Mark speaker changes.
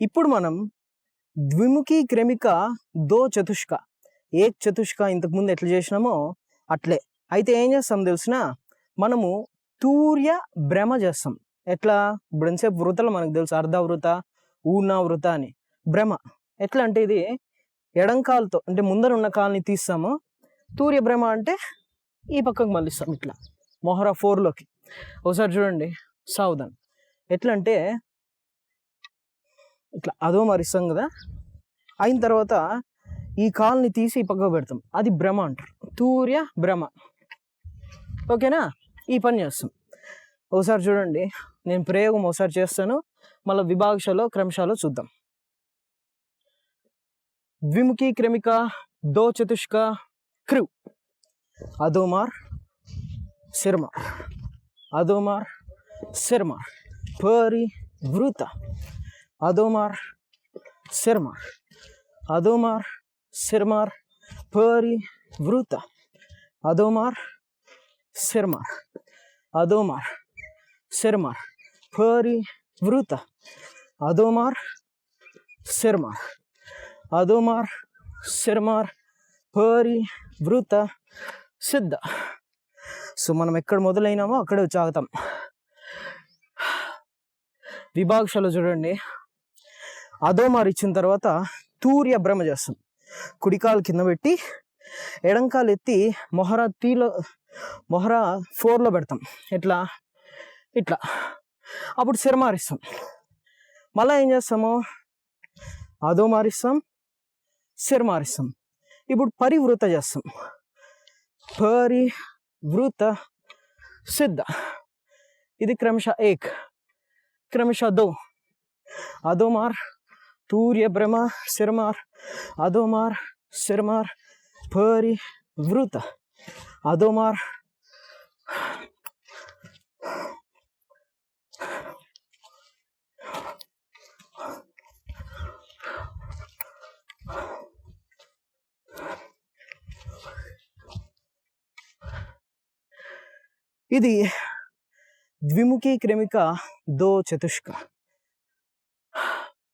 Speaker 1: ఇప్పుడు మనం ద్విముఖి క్రమిక దో చతుష్క. ఏక్ చతుష్క ఇంతకుముందు ఎట్లా చేసినామో అట్లే. అయితే ఏం చేస్తాం తెలిసిన? మనము తూర్య భ్రమ చేస్తాం. ఎట్లా? ఇప్పుడు ఎంతసేపు వృతలు మనకు తెలుసు. అర్ధవృత వృత ఊనా వృత అని. భ్రమ. ఎట్లా అంటే ఇది ఎడంకాలతో అంటే ముందర ఉన్న కాల్ని తీస్తాము. తూర్య భ్రమ అంటే ఈ పక్కకు మళ్ళిస్తాం ఇట్లా. మొహరా ఫోర్లోకి. ఒకసారి చూడండి. సావుదాన్ ఎట్లా అంటే ఇట్లా అదో మరిస్తాం కదా. అయిన తర్వాత ఈ కాల్ని తీసి పక్కకు పెడతాం. అది భ్రమ అంటారు. తూర్య భ్రమ. ఓకేనా? ఈ పని చేస్తాం. ఒకసారి చూడండి. నేను ప్రయోగం ఒకసారి చేస్తాను. మళ్ళీ విభాగశలో క్రమశాలో చూద్దాం. ద్విముఖి క్రమిక దో చతుష్క క్రూ. అదోమార్ శర్మ. అదోమార్ శర్మ. పరి వృత అదోమార్ Sermar. అదోమార్ సిర్మార్ పరి వృత అదోమార్ సిర్మార్ అదోమార్ Sermar, పరి వృత అదోమార్ సిర్మార్ అదోమార్ సిర్మార్ పరి వృత సిద్ధ సో మనం ఎక్కడ మొదలైనామో అక్కడే వచ్చి ఆగుతాం విభాగశాల చూడండి అదోమార్ ఇచ్చిన తర్వాత తూర్య భ్రమ చేస్తాం కుడికాలు కింద పెట్టి ఎడంకాలు ఎత్తి మొహరా తీలో మొహరా ఫోర్లో పెడతాం. ఎట్లా? ఇట్లా. అప్పుడు సిర మారిస్తాం. మళ్ళీ ఏం చేస్తాము? అదో మారిస్తాం సిర మారిస్తాం. ఇప్పుడు పరివృత చేస్తాం. పరివృత సిద్ధ. ఇది క్రమశ ఏక్. క్రమశ దో. అదోమార్ తూర్య భ్రమ సిరమార్ అదోమార్ సిరమార్ పరివృత అదోమార్ ఇది ద్విముఖి క్రమిక దో చతుష్క